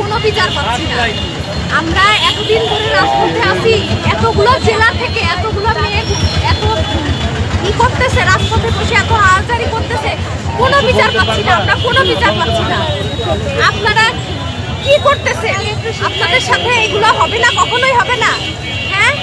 কোনো বিচার পাচ্ছি না। আমরা এতদিন ধরে রাজপথে আছি, এতগুলো জেলা থেকে এতগুলো মেয়ে এত ই করতেছে, রাজপথে বসে এত আহাজারি করতেছে, কোনো বিচার পাচ্ছি না, আমরা কোনো বিচার পাচ্ছি না। আপনারা কি করতেছে? আপনাদের সাথে এগুলো হবে না, কখনোই হবে না হ্যাঁ?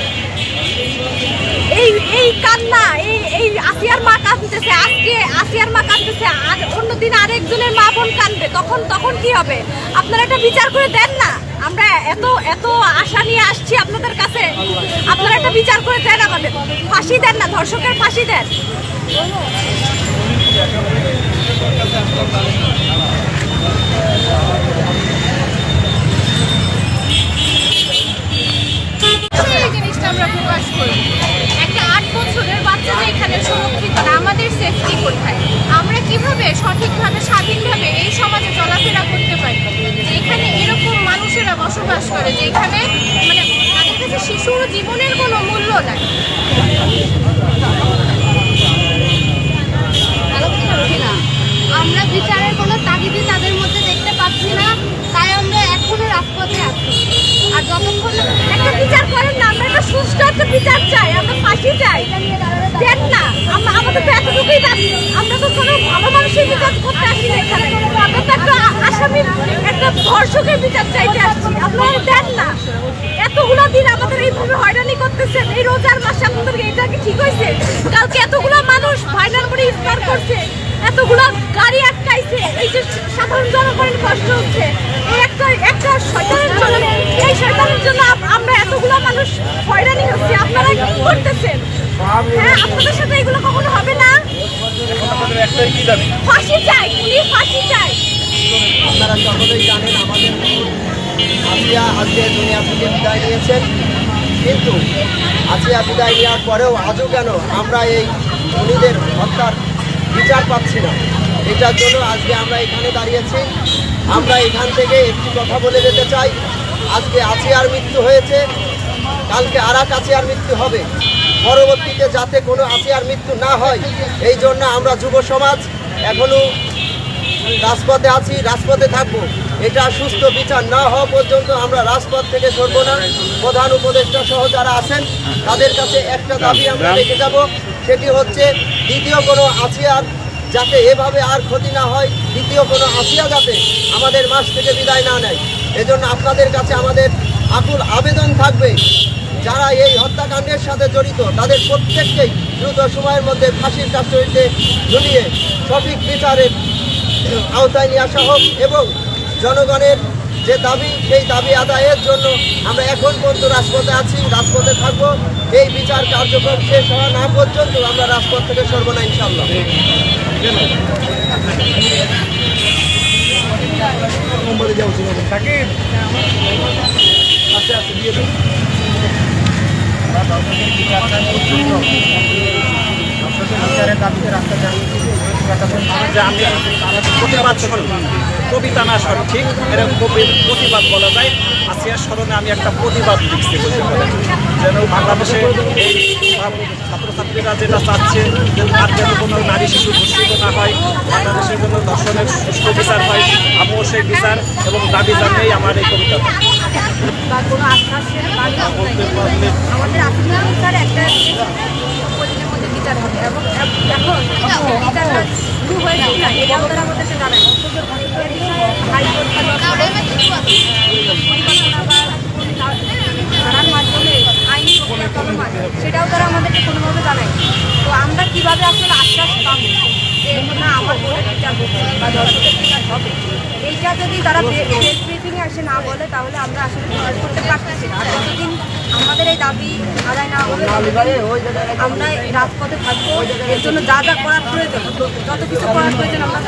এই এই কান্না, এই এই আসিয়ার মা কাঁদতেছে, আজকে আসিয়ার মা কাঁদতেছে, আর অন্যদিন আরেকজনের মা বোন তখন তখন কি হবে? আপনারা একটা বিচার করে দেন না। আমরা এত এত আশা নিয়ে আসছি আপনাদের কাছে। আপনারা একটা বিচার করে দেন আমাদের। ফাঁসি দেন না, ধর্ষকের ফাঁসি দেন। করে যে এখানে মানে তাদের কাছে শিশুর জীবনের কোনো মূল্য নাই। আমরা বিচারের কোনো তাগিদই তাদের মধ্যে দেখতে পাচ্ছি না, তাই আমরা এখনও রাজপথে আছি। আর যতক্ষণ একটা বিচার করেন না, আমরা একটা সুষ্ঠু একটা বিচার চাই, আমরা ফাঁসি চাই। না, আমরা এতগুলো দিন আমাদের এইভাবে হয়রানি করতেছেন। আপনাদের ঠিক এতগুলো মানুষ করে করছে। এতগুলো এই যে সাধারণ জনগণের হচ্ছে। একটা একটা এই জন্য আমরা মানুষ হয়রানি আপনারা করতেছেন? হ্যাঁ আপনাদের সাথে এগুলো কখনো হবে না। আমাদের একটাই কি দাবি? ফাঁসি চাই উনি ফাঁসি চাই। আপনারা সকলেই জানেন আমাদের আসিয়া আজকে দুনিয়া থেকে বিদায় নিয়েছেন। কিন্তু আসিয়া বিদায় নেওয়ার পরেও আজও কেন আমরা এই খুনিদের হত্যার বিচার পাচ্ছি না? এটার জন্য আজকে আমরা এখানে দাঁড়িয়েছি। আমরা এখান থেকে একটি কথা বলে যেতে চাই। আজকে আসিয়ার মৃত্যু হয়েছে। কালকে আর এক আসিয়ার মৃত্যু হবে। পরবর্তীতে যাতে কোনো আসিয়ার মৃত্যু না হয় এই জন্য আমরা যুব সমাজ এখনও রাজপথে আছি রাজপথে থাকব। এটা সুস্থ বিচার না হওয়া পর্যন্ত আমরা রাজপথ থেকে সরব না। প্রধান উপদেষ্টা সহ যারা আছেন তাদের কাছে একটা দাবি আমরা রেখে যাব সেটি হচ্ছে দ্বিতীয় কোনো আসিয়ার যাতে এভাবে আর ক্ষতি না হয় দ্বিতীয় কোনো আসিয়া যাতে আমাদের মাস থেকে বিদায় না নেয়। এজন্য আপনাদের কাছে আমাদের আকুল আবেদন থাকবে। যারা এই হত্যাকাণ্ডের সাথে জড়িত, তাদের প্রত্যেককেই দ্রুত সময়ের মধ্যে ফাঁসির কাস্টডিতে ঝুলিয়ে সঠিক বিচারের আওতায় নিয়ে আসা হোক এবং জনগণের যে দাবি, সেই দাবি আদায়ের জন্য আমরা এখন পর্যন্ত রাজপথে আছি, রাজপথে থাকব। এই বিচার কার্যক্রম শেষ হওয়া না পর্যন্ত আমরা রাজপথ থেকে সরবো না ইনশাল্লাহ আচ্ছা আচ্ছা দিয়ে প্রতিবাদ স্মরণ কবিতা না স্মরণ ঠিক এরকম প্রতিবাদ বলা যায় আসিয়ার স্মরণে আমি একটা প্রতিবাদ লিখছি বলতে যেন বাংলাদেশে এই ছাত্রছাত্রীরা যেটা চাচ্ছে যে আর যেন কোনো নারী শিশু ধর্ষিত না হয় বাংলাদেশের জন্য দর্শনের সুষ্ঠু বিচার হয় আমিও সেই বিচার এবং দাবি জানিয়েই আমার এই কবিতা বা কোনো বলতে আমাদের আত্মীয় অনুসারে একটা কদিনের মধ্যে বিচার হবে এবং এখন বিচারটা শুরু হয়েছে কিনা এটাও তারা আমাদেরকে জানায় এ বিষয়ে হাইকোর্ট বা পরিকল্পনা মাধ্যমে আইনি প্রক্রিয়া চলমান, সেটাও তারা আমাদেরকে কোনোভাবে জানায় তো আমরা কীভাবে আসলে আশ্বাস পাবো যে না, আমার বোনের বিচার বা দর্শকের বিচার হবে, এইটা যদি তারা ব্রিফিংয়ে না বলে তাহলে আমরা আসলে প্রকাশ করতে পারতেছি না। আর যতদিন আমাদের এই দাবি আদায় না হবে, আমরা রাজপথে থাকব। এর জন্য যা যা করার প্রয়োজন, যত কিছু করার প্রয়োজন আমরা